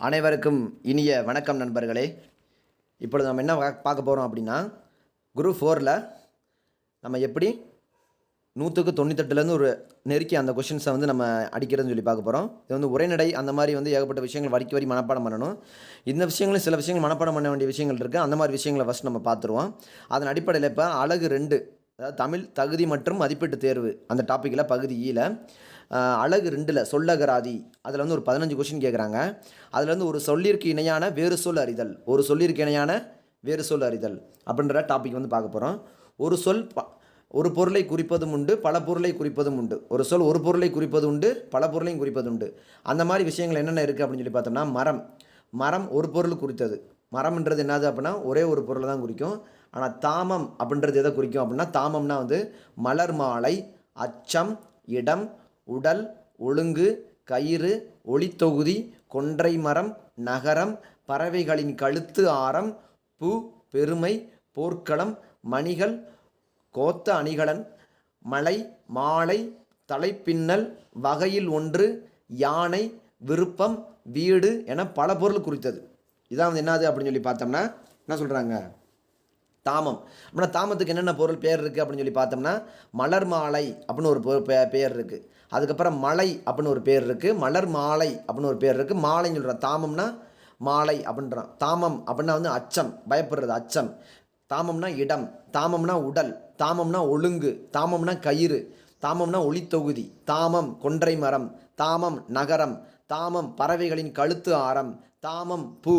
அனைவருக்கும் இனிய வணக்கம் நண்பர்களே. இப்பொழுது நம்ம என்ன பார்க்க போகிறோம் அப்படின்னா குரூப் ஃபோரில் நம்ம எப்படி நூற்றுக்கு தொண்ணூத்தெட்டுலேருந்து ஒரு நெருக்கி அந்த கொஷின்ஸை வந்து நம்ம அடிக்கிறதுன்னு சொல்லி பார்க்க போகிறோம் இது வந்து உரைநடை அந்த மாதிரி வந்து ஏகப்பட்ட விஷயங்கள் வரிக்கு வரி மனப்பாடம் பண்ணணும். இந்த விஷயங்களும் சில விஷயங்கள் மனப்பாடம் பண்ண வேண்டிய விஷயங்கள் இருக்குது அந்த மாதிரி விஷயங்களை ஃபஸ்ட் நம்ம பார்த்துருவோம். அதன் அடிப்படையில் இப்போ அழகு ரெண்டு அதாவது தமிழ் தகுதி மற்றும் மதிப்பீட்டு தேர்வு அந்த டாப்பிக்கில் பகுதி e ஈல அழகு ரெண்டில் சொல்லகராதி. அதில் வந்து ஒரு பதினஞ்சு கொஷின் கேட்குறாங்க அதில் வந்து ஒரு சொல்லிற்கு இணையான வேறு சொல் அறிதல். ஒரு சொல்லிற்கு இணையான வேறு சொல் அறிதல் அப்படின்ற டாபிக் வந்து பார்க்க போகிறோம் ஒரு சொல் ப ஒரு பொருளை குறிப்பதும் உண்டு பல பொருளை குறிப்பதும் உண்டு. ஒரு சொல் ஒரு பொருளை குறிப்பது உண்டு பல பொருளையும் குறிப்பது உண்டு. அந்த மாதிரி விஷயங்கள் என்னென்ன இருக்குது அப்படின்னு சொல்லி பார்த்தோம்னா மரம். மரம் ஒரு பொருள் குறித்தது. மரம்ன்றது என்னது அப்படின்னா ஒரே ஒரு பொருளை தான் குறிக்கும். ஆனால் தாமம் அப்படின்றது எதை குறிக்கும் அப்படின்னா தாமம்னா வந்து மலர் மாலை அச்சம் இடம் உடல் ஒழுங்கு கயிறு ஒளித்தொகுதி கொன்றை மரம் நகரம் பறவைகளின் கழுத்து ஆரம் பூ பெருமை போர்க்களம் மணிகள் கோத்த அணிகலன் மலை மாலை தலைப்பின்னல் வகையில் ஒன்று யானை விருப்பம் வீடு என பல பொருள் குறித்தது. இதான் வந்து என்னது அப்படின்னு சொல்லி பார்த்தோம்னா என்ன சொல்கிறாங்க தாமம். அப்படின்னா தாமத்துக்கு என்னென்ன பொருள் பேர் இருக்குது அப்படின்னு சொல்லி பார்த்தோம்னா மலர் மாலை அப்படின்னு ஒரு பொ- பேர் இருக்குது அதுக்கப்புறம் மலை அப்படின்னு ஒரு பேர் இருக்குது மலர் மாலை அப்படின்னு ஒரு பேர் இருக்குது மாலைன்னு சொல்கிறான் தாமம்னா மாலை அப்படின்றான். தாமம் அப்படின்னா வந்து அச்சம் பயப்படுறது அச்சம். தாமம்னா இடம் தாமம்னா உடல் தாமம்னா ஒழுங்கு தாமம்னா கயிறு தாமம்னா ஒளித்தொகுதி தாமம் கொன்றை மரம் தாமம் நகரம் தாமம் பறவைகளின் கழுத்து ஆரம் தாமம் பூ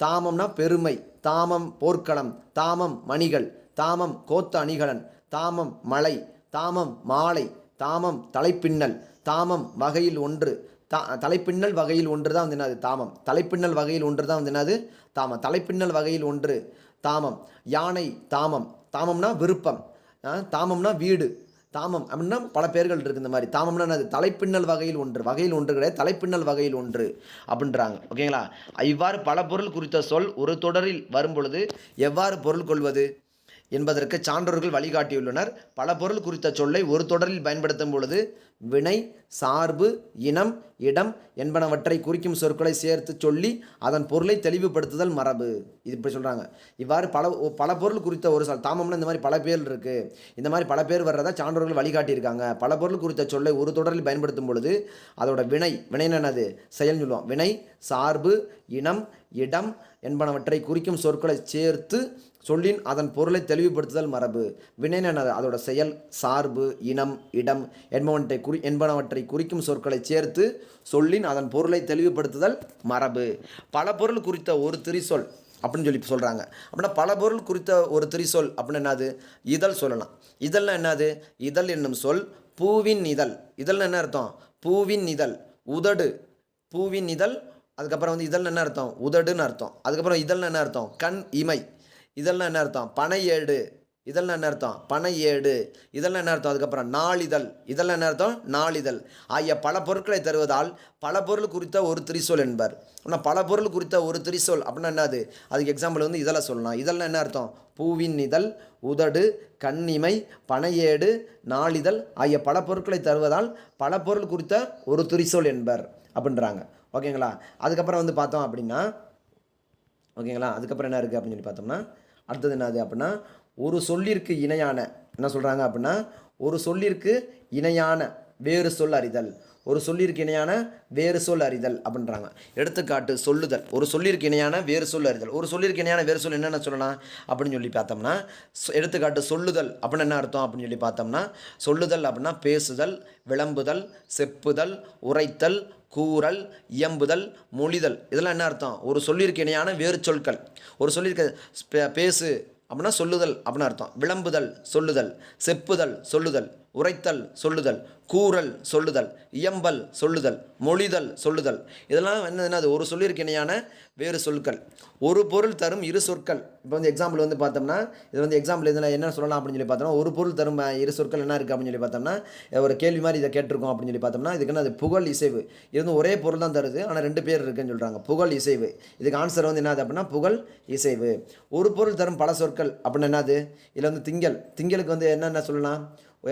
தாமம்னா பெருமை தாமம் போர்க்களம் தாமம் மணிகள் தாமம் கோத்த அணிகலன் தாமம் மலை தாமம் மாலை தாமம் தலைப்பின்னல் தாமம் வகையில் ஒன்று தா தலைப்பின்னல் வகையில் ஒன்று தான் வந்து என்னது? தாமம். தலைப்பின்னல் வகையில் ஒன்று தான் வந்து என்னது? தாமம். தலைப்பின்னல் வகையில் ஒன்று தாமம். யானை தாமம். தாமம்னா விருப்பம். தாமம்னா வீடு. தாமம் அப்படின்னா பல பேர்கள் இருக்குது இந்த மாதிரி. தாமம்னா என்னது? தலைப்பின்னல் வகையில் ஒன்று. வகையில் ஒன்று கிடையாது தலைப்பின்னல் வகையில் ஒன்று அப்படின்றாங்க. ஓகேங்களா? இவ்வாறு பல பொருள் குறித்த சொல் ஒரு தொடரில் வரும் பொழுது எவ்வாறு பொருள் கொள்வது? என்பதற்கு சான்றோர்கள் வழிகாட்டியுள்ளனர். பல பொருள் குறித்த சொல்லை ஒரு தொடரில் பயன்படுத்தும் பொழுது வினை சார்பு இனம் இடம் என்பனவற்றை குறிக்கும் சொற்களை சேர்த்து சொல்லி அதன் பொருளை தெளிவுபடுத்துதல் மரபு. இது இப்படி சொல்கிறாங்க இவ்வாறு பல பல பொருள் குறித்த ஒரு சொல் தாமம்னா இந்த மாதிரி பல பேர் இருக்குது இந்த மாதிரி பல பேர் வர்றதா சான்றோர்கள் வழிகாட்டியிருக்காங்க. பல பொருள் குறித்த சொல்லை ஒரு தொடரில் பயன்படுத்தும் பொழுது அதோட வினை வினைன்னு என்னது? செயல் சொல்லுவோம். வினை சார்பு இனம் இடம் என்பனவற்றை குறிக்கும் சொற்களை சேர்த்து சொல்லின் அதன் பொருளை தெளிவுபடுத்துதல் மரபு. வினைன்னு என்னது அதோட செயல் சார்பு இனம் இடம் என்பவற்றை குறி என்பனவற்றை குறிக்கும் சொற்களை சேர்த்து சொல்லின் அதன் பொருளை தெளிவுபடுத்துதல் மரபு. பல பொருள் குறித்த ஒரு திரிசொல் அப்படின்னு சொல்லி சொல்கிறாங்க அப்படின்னா பல பொருள் குறித்த ஒரு திரிசொல் அப்படின்னு என்னது? இதழ் சொல்லலாம். இதழ்னா என்னது? இதழ் என்னும் சொல் பூவின் இதழ். இதழ்னா என்ன அர்த்தம்? பூவின் இதழ். உதடு. பூவின் இதழ் அதுக்கப்புறம் வந்து இதழ்னு என்ன அர்த்தம்? உதடுன்னு அர்த்தம். அதுக்கப்புறம் இதழ்னு என்ன அர்த்தம்? கண் இமை. இதழ்னு என்ன அர்த்தம்? பனை ஏடு. இதெல்லாம் என்ன அர்த்தம்? பனை ஏடு. இதெல்லாம் என்ன அர்த்தம்? அதுக்கப்புறம் நாளிதழ். இதெல்லாம் என்ன அர்த்தம்? நாளிதழ். ஆகிய பல பொருட்களை தருவதால் பல பொருள் குறித்த ஒரு திரிசொல் என்பர். ஆனால் பல பொருள் குறித்த ஒரு திரிசொல் அப்படின்னா என்னது? அதுக்கு எக்ஸாம்பிள் வந்து இதெல்லாம் சொல்லலாம். இதெல்லாம் என்ன அர்த்தம்? பூவின் இதழ் உதடு கண்ணிமை பனையேடு நாளிதழ் ஆகிய பல பொருட்களை தருவதால் பல பொருள் குறித்த ஒரு திரிசோல் என்பர். அப்படின்றாங்க. ஓகேங்களா? அதுக்கப்புறம் வந்து பார்த்தோம் அப்படின்னா ஓகேங்களா? அதுக்கப்புறம் என்ன இருக்குது அப்படின்னு சொல்லி பார்த்தோம்னா அடுத்தது என்னது அப்படின்னா ஒரு சொல்லிற்கு இணையான என்ன சொல்கிறாங்க அப்படின்னா ஒரு சொல்லிற்கு இணையான வேறு சொல் அறிதல். ஒரு சொல்லிற்கு இணையான வேறு சொல் அறிதல் அப்படின்றாங்க. எடுத்துக்காட்டு சொல்லுதல். ஒரு சொல்லிற்கு இணையான வேறு சொல் அறிதல். ஒரு சொல்லிற்கு இணையான வேறு சொல் என்னென்ன சொல்லலாம் அப்படின்னு சொல்லி பார்த்தோம்னா எடுத்துக்காட்டு சொல்லுதல் அப்படின்னு என்ன அர்த்தம் அப்படின்னு சொல்லி பார்த்தோம்னா சொல்லுதல் அப்படின்னா பேசுதல் விளம்புதல் செப்புதல் உரைத்தல் கூறல் இயம்புதல் மொழிதல். இதெல்லாம் என்ன அர்த்தம்? ஒரு சொல்லிற்கு இணையான வேறு சொற்கள் ஒரு சொல்லியிருக்க பேசு அப்படின்னா சொல்லுதல் அப்படின்னு அர்த்தம். விளம்புதல் சொல்லுதல் செப்புதல் சொல்லுதல். உரைத்தல் சொல்லுதல் கூறல் சொல்லுதல் இயம்பல் சொல்லுதல் மொழிதல் சொல்லுதல். இதெல்லாம் என்ன என்னது ஒரு சொல்லிற்கிணையான வேறு சொற்கள். ஒரு பொருள் தரும் இரு சொற்கள். இப்போ வந்து எக்ஸாம்பிள் வந்து பார்த்தோம்னா இது வந்து எக்ஸாம்பிள் இதில் என்ன சொல்லலாம் அப்படின்னு சொல்லி பார்த்தோம்னா ஒரு பொருள் தரும் இரு சொற்கள் என்ன இருக்குது அப்படின்னு சொல்லி பார்த்தோம்னா ஒரு கேள்வி மாதிரி இதை கேட்டிருக்கோம் அப்படின்னு சொல்லி பார்த்தோம்னா இதுக்கு என்ன அது புகழ் இசைவு. இது வந்து ஒரே பொருள் தான் தருது ஆனால் ரெண்டு பேர் இருக்குன்னு சொல்கிறாங்க புகழ் இசைவு. இதுக்கு ஆன்சர் வந்து என்னது அப்படின்னா புகழ் இசைவு. ஒரு பொருள் தரும் பல சொற்கள் அப்படின்னு என்னது? இதில் வந்து திங்கள். திங்களுக்கு வந்து என்னென்ன சொல்லலாம்?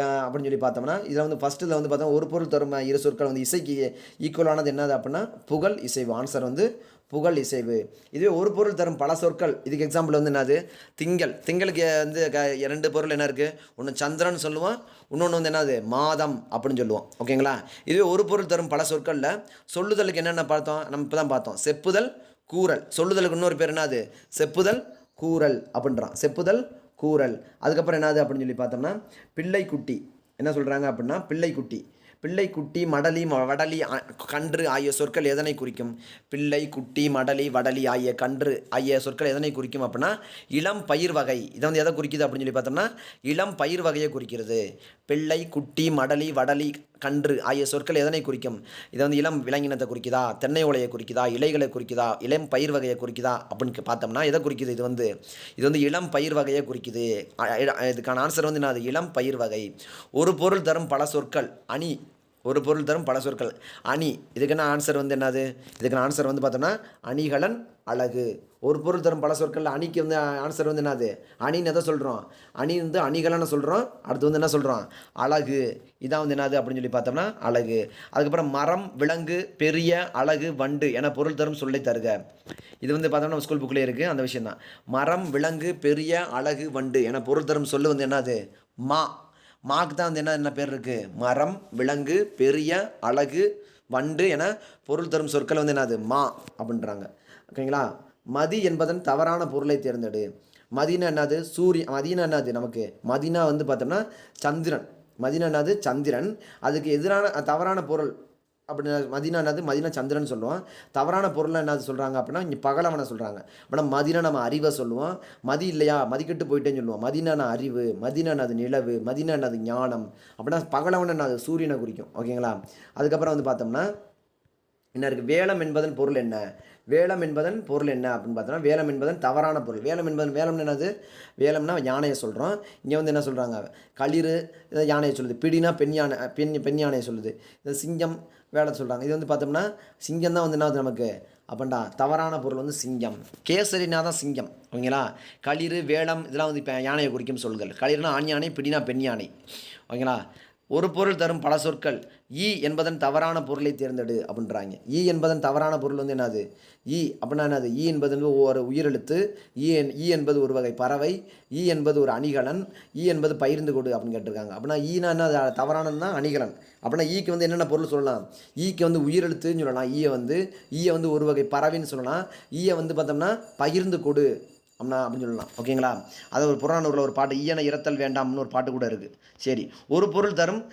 அப்படின்னு சொல்லி பார்த்தோம்னா இதில் வந்து ஃபஸ்ட்டில் வந்து பார்த்தோம் ஒரு பொருள் தரும் இரு சொற்கள் வந்து இசைக்கு ஈக்குவலானது என்னது அப்படின்னா புகழ் இசைவு. ஆன்சர் வந்து புகழ் இசைவு. இதுவே ஒரு பொருள் தரும் பல சொற்கள். இதுக்கு எக்ஸாம்பிள் வந்து என்னது? திங்கள். திங்களுக்கு வந்து க- இரண்டு பொருள் என்ன இருக்குது ஒன்று சந்திரன் சொல்லுவோம் இன்னொன்று வந்து என்னது? மாதம் அப்படின்னு சொல்லுவோம் ஓகேங்களா இதுவே ஒரு பொருள் தரும் பல சொற்களில் சொல்லுதலுக்கு என்னென்ன பார்த்தோம்? நம்ம இப்போ தான் பார்த்தோம். செப்புதல் கூறல். சொல்லுதலுக்கு இன்னொரு பேர் என்னது? செப்புதல் கூறல் அப்படின்றான். செப்புதல் கூறல். அதுக்கப்புறம் என்னது அப்படின்னு சொல்லி பார்த்தோம்னா பிள்ளைக்குட்டி. என்ன சொல்கிறாங்க அப்படின்னா பிள்ளைக்குட்டி. பிள்ளை குட்டி மடலி ம- வடலி கன்று ஆகிய சொற்கள் எதனை குறிக்கும்? பிள்ளை குட்டி மடலி வடலி ஆகிய கன்று ஆகிய சொற்கள் எதனை குறிக்கும் அப்படின்னா இளம் பயிர் வகை. இதை வந்து எதை குறிக்குது அப்படின்னு சொல்லி பார்த்தோம்னா இளம் பயிர் வகையை குறிக்கிறது. பிள்ளை குட்டி மடலி வடலி கன்று ஆகிய சொற்கள் எதனை குறிக்கும்? இதை வந்து இளம் விலங்கினத்தை குறிக்குதா? தென்னை ஓலையை குறிக்குதா? இலைகளை குறிக்குதா? இளம் பயிர் வகையை குறிக்குதா? அப்படின்னு பார்த்தோம்னா எதை குறிக்குது? இது வந்து இது வந்து இளம் பயிர் வகையை குறிக்குது. இதுக்கான ஆன்சர் வந்து என்னது? இளம் பயிர் வகை. ஒரு பொருள் தரும் பல சொற்கள். அணி ஒரு பொருள் தரும் பல சொற்கள். அணி இதுக்கான ஆன்சர் வந்து என்னது? இதுக்கான ஆன்சர் வந்து பார்த்தோம்னா அணிகலன் அழகு. ஒரு பொருள் தரும் பல சொற்கள் அணிக்கு வந்து ஆன்சர் வந்து என்னது? அணின்னு எதை சொல்கிறோம் அணி வந்து அணிகலன்னு சொல்கிறோம் அடுத்து வந்து என்ன சொல்கிறோம் அழகு. இதான் வந்து என்னது அப்படின்னு சொல்லி பார்த்தோம்னா அழகு. அதுக்கப்புறம் மரம் விலங்கு பெரிய அழகு வண்டு என பொருள் தரும் சொல்லை தருக. இது வந்து பார்த்தோம்னா நம்ம ஸ்கூல் புக்கிலே இருக்குது அந்த விஷயம் தான் மரம் விலங்கு பெரிய அழகு வண்டு என பொருள் தரும் சொல்லு வந்து என்னது? மா. மாக்கு தான் வந்து என்ன என்ன பேர் இருக்குது மரம் விலங்கு பெரிய அழகு வண்டு என பொருள் தரும் சொற்கள் வந்து என்னது? மா அப்படின்றாங்க. ஓகேங்களா? மதி என்பதன் தவறான பொருளை தேர்ந்தெடு. மதினா என்னது? சூரிய மதினா என்னது நமக்கு? மதினா வந்து பார்த்தோம்னா சந்திரன். மதினா என்னது? சந்திரன். அதுக்கு எதிரான தவறான பொருள் அப்படின்னா மதினா என்னது? மதினா சந்திரன் சொல்லுவோம் தவறான பொருளை என்னது சொல்கிறாங்க அப்படின்னா இங்கே பகலவனை சொல்கிறாங்க அப்படின்னா மதினா நம்ம அறிவை சொல்லுவோம். மதி இல்லையா? மதிக்கெட்டு போயிட்டேன்னு சொல்லுவோம். மதினா அறிவு மதினா அது நிலவு மதினா அது ஞானம் அப்படின்னா பகலவன் அது சூரியனை குறிக்கும். ஓகேங்களா? அதுக்கப்புறம் வந்து பார்த்தோம்னா என்ன இருக்குது வேலம் என்பதன் பொருள் என்ன? வேலம் என்பதன் பொருள் என்ன அப்படின்னு பார்த்தோன்னா வேலம் என்பதன் தவறான பொருள். வேலம் என்பதன் வேலம் என்னது? வேலம்னா யானையை சொல்கிறோம் இங்கே வந்து என்ன சொல்கிறாங்க களிறு இதை யானையை சொல்லுது. பிடினா பெண் யானை பெண் பெண் யானையை சொல்லுது. இது சிங்கம் வேலை சொல்கிறாங்க இது வந்து பார்த்தோம்னா சிங்கம் தான் வந்து என்னது நமக்கு? அப்படின்டா தவறான பொருள் வந்து சிங்கம். கேசரினா தான் சிங்கம். ஓகேங்களா? களிறு வேலம் இதெல்லாம் வந்து இப்போ யானையை குறிக்கும் சொல்கள் களிறுனா ஆண் யானை பிடினா பெண் யானை. ஓகேங்களா? ஒரு பொருள் தரும் பல சொற்கள். ஈ என்பதன் தவறான பொருளை தேர்ந்தெடு அப்படின்றாங்க. ஈ என்பதன் தவறான பொருள் வந்து என்னது? ஈ அப்படின்னா என்னது? ஈ என்பது வந்து ஒரு உயிரெழுத்து ஈ என்- ஈ என்பது ஒரு வகை பறவை ஈ என்பது ஒரு அணிகலன் ஈ என்பது பகிர்ந்து கொடு அப்படின்னு கேட்டிருக்காங்க. அப்படின்னா ஈனா என்ன? அது தவறானதுன்னா அணிகலன். அப்படின்னா ஈக்கு வந்து என்னென்ன பொருள் சொல்லலாம்? ஈக்கு வந்து உயிரெழுத்துன்னு சொல்லலாம். ஈயை வந்து ஈயை வந்து ஒரு வகை பறவைன்னு சொல்லலாம். ஈயை வந்து பார்த்தோம்னா பகிர்ந்து கொடு அப்படின்னா அப்படின்னு சொல்லலாம். ஓகேங்களா? அது ஒரு புறநானூரில் ஒரு பாட்டு ஈயன இரத்தல் வேண்டாம்னு ஒரு பாட்டு கூட இருக்குது சரி. ஒரு பொருள் தரும்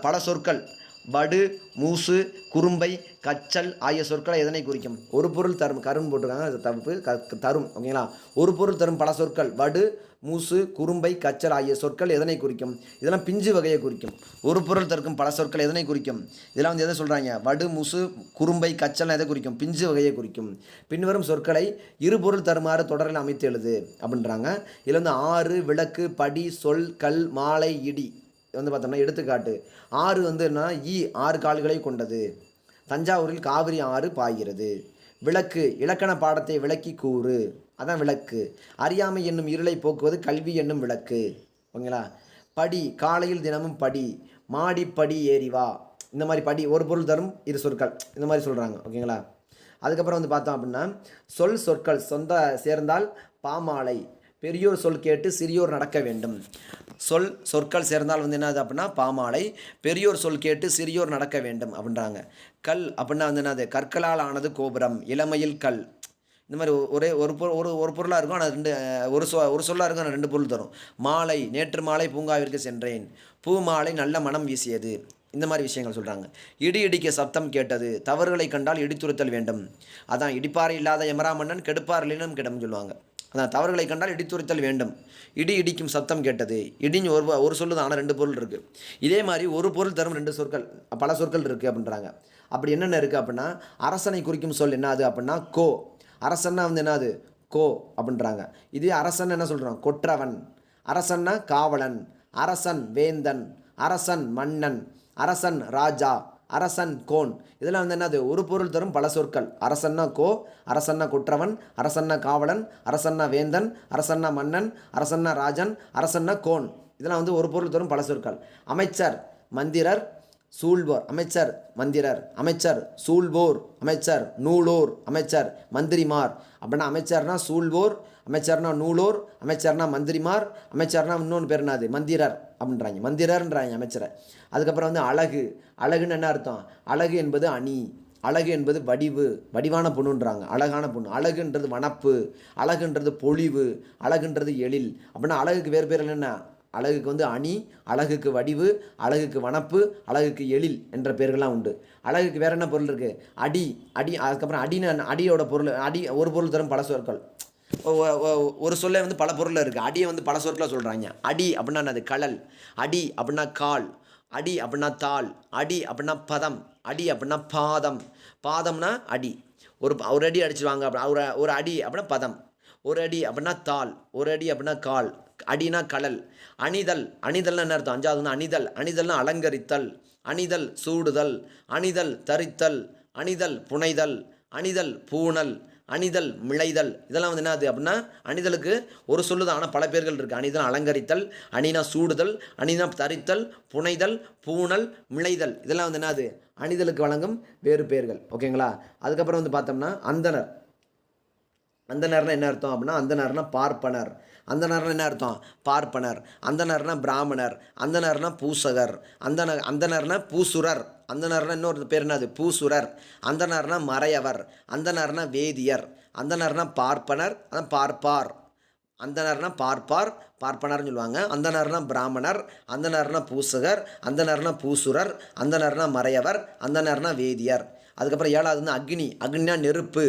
பல சொற்கள். வடு மூசு குறும்பை கச்சல் ஆகிய சொற்களை எதனை குறிக்கும்? ஒரு பொருள் தரும். கரும்பு போட்டிருக்காங்க. அது தப்பு. க தரும். ஓகேங்களா? ஒரு பொருள் தரும் பல சொற்கள். வடு மூசு குறும்பை கச்சல் ஆகிய சொற்கள் எதனை குறிக்கும்? இதெல்லாம் பிஞ்சு வகையை குறிக்கும். ஒரு பொருள் தருக்கும் பல சொற்கள் எதனை குறிக்கும்? இதெல்லாம் வந்து எதை சொல்கிறாங்க வடு முசு குறும்பை கச்சல் எதை குறிக்கும்? பிஞ்சு வகையை குறிக்கும். பின்வரும் சொற்களை இரு பொருள் தருமாறு தொடரில் அமைத்து எழுது அப்படின்றாங்க. இதில் வந்து ஆறு விளக்கு படி சொல் கல் மாலை இடி இது வந்து பார்த்தோம்னா எடுத்துக்காட்டு. ஆறு வந்து என்ன ஈ ஆறு கால்களை கொண்டது. தஞ்சாவூரில் காவிரி ஆறு பாய்கிறது. விளக்கு இலக்கண பாடத்தை விளக்கி கூறு. அதான் விளக்கு. அறியாமை என்னும் இருளை போக்குவது கல்வி என்னும் விளக்கு. ஓகேங்களா? படி காலையில் தினமும் படி. மாடி படி ஏறி வா. இந்த மாதிரி படி ஒரு பொருள் தரும் இரு சொற்கள். இந்த மாதிரி சொல்கிறாங்க ஓகேங்களா? அதுக்கப்புறம் வந்து பார்த்தோம் அப்படின்னா சொல் சொற்கள் சொந்த சேர்ந்தால் பாமாலை. பெரியோர் சொல் கேட்டு சிறியோர் நடக்க வேண்டும். சொல் சொற்கள் சேர்ந்தால் வந்து என்னது அப்படின்னா பாமாலை. பெரியோர் சொல் கேட்டு சிறியோர் நடக்க வேண்டும் அப்படின்றாங்க. கல் அப்படின்னா வந்து என்னது? கற்களால் ஆனது கோபுரம் இளமையில் கல். இந்த மாதிரி ஒரே ஒரு பொருள் ஒரு ஒரு பொருளாக இருக்கும் ஆனால் ரெண்டு ஒரு சொ ஒரு சொல்லாக இருக்கும் ஆனால் ரெண்டு பொருள் தரும். மாலை நேற்று மாலை பூங்காவிற்கு சென்றேன். பூ மாலை நல்ல மனம் வீசியது. இந்த மாதிரி விஷயங்கள் சொல்கிறாங்க இடி இடிக்க சப்தம் கேட்டது. தவறுகளை கண்டால் இடித்துறுத்தல் வேண்டும். அதான் இடிப்பாறை இல்லாத எமரா மன்னன் கெடுப்பார் இல்லைன்னு கிடம்னு சொல்லுவாங்க. அதான் தவறுகளை கண்டால் இடித்துரைத்தல் வேண்டும். இடி இடிக்கும் சத்தம் கேட்டது. இடின்னு ஒரு ஒரு சொல்லு தான் ஆனால் ரெண்டு பொருள் இருக்குது இதே மாதிரி ஒரு பொருள் தரும் ரெண்டு சொற்கள் பல சொற்கள் இருக்குது அப்படின்றாங்க. அப்படி என்னென்ன இருக்குது அப்படின்னா அரசனை குறிக்கும் சொல் என்னது அப்படின்னா கோ. அரசன்னா வந்து என்னது? கோ அப்படின்றாங்க. இதே அரசன் என்ன சொல்கிறோம் கொற்றவன். அரசன்னா காவலன். அரசன் வேந்தன். அரசன் மன்னன். அரசன் ராஜா. அரசன் கோன். இதெல்லாம் வந்து என்னது? ஒரு பொருள் தரும் பல சொற்கள். அரசன்னா கோ அரசன்னா குற்றவன் அரசன்னா காவலன் அரசன்னா வேந்தன் அரசன்னா மன்னன் அரசன்னா ராஜன் அரசன்னா கோன். இதெல்லாம் வந்து ஒரு பொருள் தரும் பல சொற்கள். அமைச்சர் மந்திரர் சூழ்வோர். அமைச்சர் மந்திரர். அமைச்சர் சூழ்வோர். அமைச்சர் நூலோர். அமைச்சர் மந்திரிமார். அப்படின்னா அமைச்சர்னா சூழ்வோர் அமைச்சர்னா நூலூர் அமைச்சர்னா மந்திரிமார் அமைச்சர்னா இன்னொன்று பேர் என்னது? மந்திரர் அப்படின்றாங்க. மந்திரர்ன்றாங்க அமைச்சரை. அதுக்கப்புறம் வந்து அழகு. அழகுன்னு என்ன அர்த்தம்? அழகு என்பது அணி. அழகு என்பது வடிவு. வடிவான பொண்ணுன்றாங்க. அழகான பொண்ணு. அழகுன்றது வனப்பு. அழகுன்றது பொழிவு. அழகுன்றது எழில். அப்படின்னா அழகுக்கு வேறு பேர் என்ன? அழகுக்கு வந்து அணி அழகுக்கு வடிவு அழகுக்கு வனப்பு அழகுக்கு எழில் என்ற பேர்கள்லாம் உண்டு. அழகுக்கு வேற என்ன பொருள் இருக்குது அடி. அடி. அதுக்கப்புறம் அடின்னு அடியோட பொருள். அடி ஒரு பொருள் தரும் பல சொற்கள். ஒரு சொல்ல வந்து பல பொருளில் இருக்குது அடியை வந்து பல சொற்களை சொல்கிறாங்க அடி அப்படின்னா என்னது? கடல் அடி அப்படின்னா கால். அடி அப்படின்னா தாள். அடி அப்படின்னா பதம். அடி அப்படின்னா பாதம். பாதம்னா அடி. ஒரு ஒரு அடி அடிச்சிருவாங்க அப்படி ஒரு ஒரு அடி அப்படின்னா பதம். ஒரு அடி அப்படின்னா தாள். ஒரு அடி அப்படின்னா கால். அடினா கடல் அணிதல். அணிதல்னா என்ன அர்த்தம்? அஞ்சாவது வந்து அணிதல். அணிதல்னா அலங்கரித்தல். அணிதல் சூடுதல். அணிதல் தரித்தல். அணிதல் புனைதல். அணிதல் பூணல். அணிதல் மிளைதல். இதெல்லாம் வந்து என்னது அப்படின்னா அணிதலுக்கு ஒரு சொல்லுதான். ஆனால் பல பேர்கள் இருக்குது அணிதல் அலங்கரித்தல் அணினா சூடுதல் அணினா தரித்தல் புனைதல் பூணல் மிளைதல். இதெல்லாம் வந்து என்னது? அணிதலுக்கு வழங்கும் வேறு பேர்கள். ஓகேங்களா? அதுக்கப்புறம் வந்து பார்த்தோம்னா அந்தனர். அந்த அந்தனர்னா என்ன அர்த்தம் அப்படின்னா அந்த நேரம்னா பார்ப்பனர் அந்த நேரம் என்ன அர்த்தம் பார்ப்பனர் அந்த நேரம்னா பிராமணர் அந்த நேரம்னா பூசகர் அந்த அந்த நேரம்னா பூசுரர் அந்த நேரம்னா இன்னொரு பேர் என்னது பூசுரர் அந்த நேரம்னா மறையவர் அந்த நேரம்னா வேதியர் அந்த நேரம்னா பார்ப்பனர் அதான் பார்ப்பார் அந்த நேரம்னா பார்ப்பார் பார்ப்பனர்னு சொல்லுவாங்க அந்த நேரம்னா பிராமணர் அந்த நேரம்னா பூசகர் அந்த நேரம்னா பூசுரர் அந்த நேரம்னா மறையவர் அந்த நேரம்னா வேதியர் அதுக்கப்புறம் ஏழாவதுன்னா அக்னி அக்னினா நெருப்பு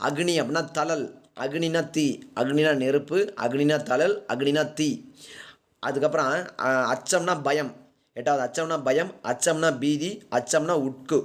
அக்னி அப்படின்னா தழல் அக்னினா தீ அக்னினா நெருப்பு அக்னினா தளல் அக்னினா தீ. அதுக்கப்புறம் அச்சம்னா பயம். எட்டாவது அச்சம்னா பயம் அச்சம்னா பீதி அச்சம்னா உட்கு.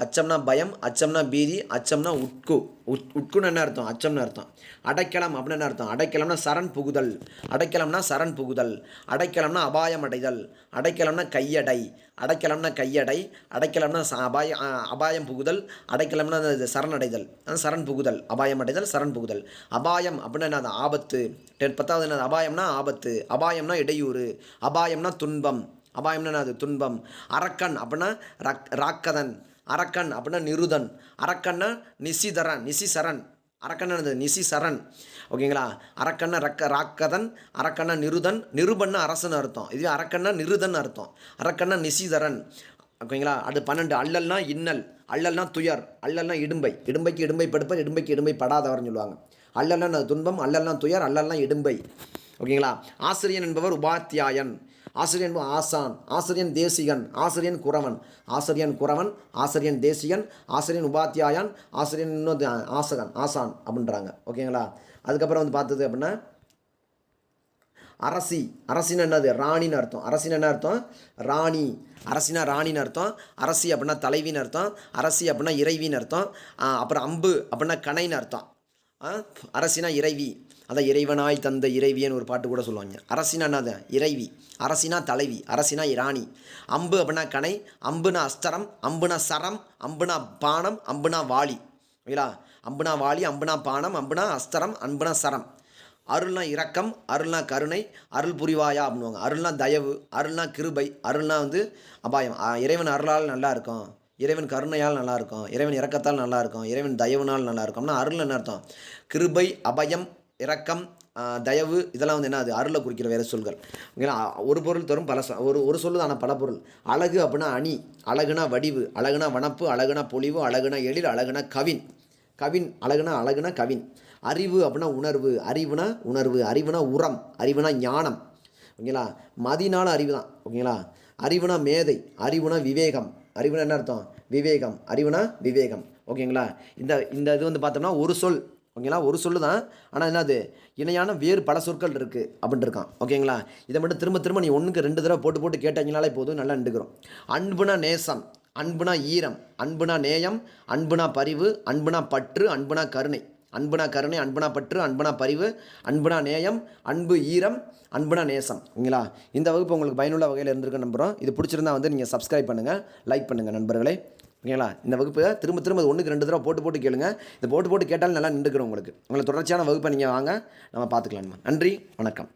அச்சம்னா பயம் அச்சம்னா பீதி அச்சம்னா உட்கு. உட் உட்குன்னு என்ன அர்த்தம்? அச்சம்னு அர்த்தம். அடைக்கலம் அப்படின்னு என்ன அர்த்தம்? அடைக்கலம்னா சரண் புகுதல். அடைக்கலம்னா சரண் புகுதல். அடைக்கலம்னா அபாயம் அடைதல். அடைக்கலம்னா கையடை. அடைக்கலம்னா கையடை. அடைக்கலம்னா அபாய அபாயம் புகுதல். அடைக்கலம்னா அது சரணடைதல் அதான் சரண் புகுதல். அபாயம் அடைதல் சரண் புகுதல். அபாயம் அப்படின்னா என்னது? ஆபத்து. டென் பத்தாவது என்னது? அபாயம்னா ஆபத்து. அபாயம்னா இடையூறு. அபாயம்னா துன்பம். அபாயம்னா என்னது? துன்பம். அரக்கன் அப்படின்னா ரக் ராக்கதன். அரக்கன் அப்படின்னா நிருதன். அரக்கன்னா நிசிதரன் நிசிசரன். அரக்கண்ணன் நிசிசரன். ஓகேங்களா? அரக்கண்ண ரக்க ராக்கதன் அரக்கண்ண நிருதன் நிருபண்ண அரசன் அர்த்தம். இதுவே அரக்கண்ண நிருதன் அர்த்தம். அரக்கண்ண நிசிதரன். ஓகேங்களா? அது பன்னெண்டு. அல்லல்னா இன்னல். அல்லல்னா துயர். அல்லல்னா இடும்பை. இடும்பைக்கு இடும்பை படுப்பர் இடும்பைக்கு இடும்பை படாதவர்னு சொல்லுவாங்க. அல்லல்னா துன்பம் அல்லல்னா துயர் அல்லல்னா இடும்பை. ஓகேங்களா? ஆசிரியன் என்பவர் உபாத்தியாயன். ஆசிரியன் ஆசான் ஆசிரியன் தேசிகன் ஆசிரியன் குறவன். ஆசிரியன் குறவன் ஆசிரியன் தேசிகன் ஆசிரியன் உபாத்தியாயன் ஆசிரியன் இன்னொரு ஆசகன் ஆசான் அப்படின்றாங்க. ஓகேங்களா? அதுக்கப்புறம் வந்து பார்த்தது அப்படின்னா அரசி அரசின் என்னது? ராணின்னு அர்த்தம். அரசின்னு என்ன அர்த்தம்? ராணி. அரசினா ராணின்னு அர்த்தம். அரசி அப்படின்னா தலைவின்னு அர்த்தம். அரசி அப்படின்னா இறைவின்னு அர்த்தம். அப்புறம் அம்பு அப்படின்னா கணைன்னு அர்த்தம். அரசினா இறைவி. அதான் இறைவனாய் தந்த இறைவின்னு ஒரு பாட்டு கூட சொல்லுவாங்க. அரசினா என்னது? இறைவி. அரசினா தலைவி. அரசினா இராணி. அம்பு அப்படின்னா கனை அம்புனா அஸ்தரம் அம்புனா சரம் அம்புனா பானம் அம்புனா வாளி. ஓகேங்களா? அம்புனா வாளி அம்புனா பானம் அம்புனா அஸ்தரம் அம்புனா சரம். அருள்னா இரக்கம் அருள்னா கருணை அருள் புரிவாயா அப்படின்னுவாங்க. அருள்னா தயவு அருள்னா கிருபை அருள்னா வந்து அபாயம். இறைவன் அருளால் நல்லா இருக்கும். இறைவன் கருணையால் நல்லாயிருக்கும் இறைவன் இறக்கத்தால் நல்லாயிருக்கும் இறைவன் தயவுனால் நல்லாயிருக்கும்னா அருள் என்ன அர்த்தம்? கிருபை அபயம் இரக்கம் தயவு இதெல்லாம் வந்து என்ன அது? அருளை குறிக்கிற வேறு சொல்கள். ஓகேங்களா? ஒரு பொருள் தரும் பல சொ- ஒரு ஒரு சொல்லு ஆனால் பல பொருள். அழகு அப்படின்னா அணி அழகுனா வடிவு அழகுனா வனப்பு அழகுனா பொலிவு அழகுனா எழில் அழகுனா கவின். கவின் அழகுனா அழகுனா கவின். அறிவு அப்படின்னா உணர்வு அறிவுனா உணர்வு அறிவுனா உரம் அறிவுனா ஞானம். ஓகேங்களா? மதினால அறிவு தான் ஓகேங்களா? அறிவுனா மேதை அறிவுனா விவேகம். அறிவுனா என்ன அர்த்தம்? விவேகம். அறிவுனா விவேகம். ஓகேங்களா? இந்த இந்த இது வந்து பார்த்தோம்னா ஒரு சொல். ஓகேங்களா? ஒரு சொல்லு தான். ஆனால் என்னது? இணையான வேறு பல சொற்கள் இருக்குது அப்படின்ட்டு இருக்கான் ஓகேங்களா? இதை மட்டும் திரும்ப திரும்ப நீ ஒன்றுக்கு ரெண்டு தடவை போட்டு போட்டு கேட்டீங்கனாலே போதும். நல்லா நின்றுக்கிறோம். அன்புனா நேசம். அன்புனா ஈரம். அன்புனா நேயம். அன்புனா பரிவு. அன்புனா பற்று. அன்புனா கருணை. அன்புனா கருணை அன்புனா பற்று அன்புனா பரிவு அன்புனா நேயம் அன்பு ஈரம் அன்புனா நேசம். ஓகேங்களா இந்த வகுப்பு உங்களுக்கு பயனுள்ள வகையில் இருந்திருக்குன்னு நம்புகிறோம் இது பிடிச்சிருந்தா வந்து நீங்கள் சப்ஸ்கிரைப் பண்ணுங்கள் லைக் பண்ணுங்கள் நண்பர்களே. ஓகேங்களா? இந்த வகுப்பு திரும்ப திரும்ப ஒன்றுக்கு ரெண்டு தடவை போட்டு போட்டு கேளுங்க. இதை போட்டு போட்டு கேட்டாலும் நல்லா நின்றுக்கிறோம் உங்களுக்கு. உங்களை தொடர்ச்சியான வகுப்பை நீங்கள் வாங்க நம்ம பார்த்துக்கலாம்மா. நன்றி வணக்கம்.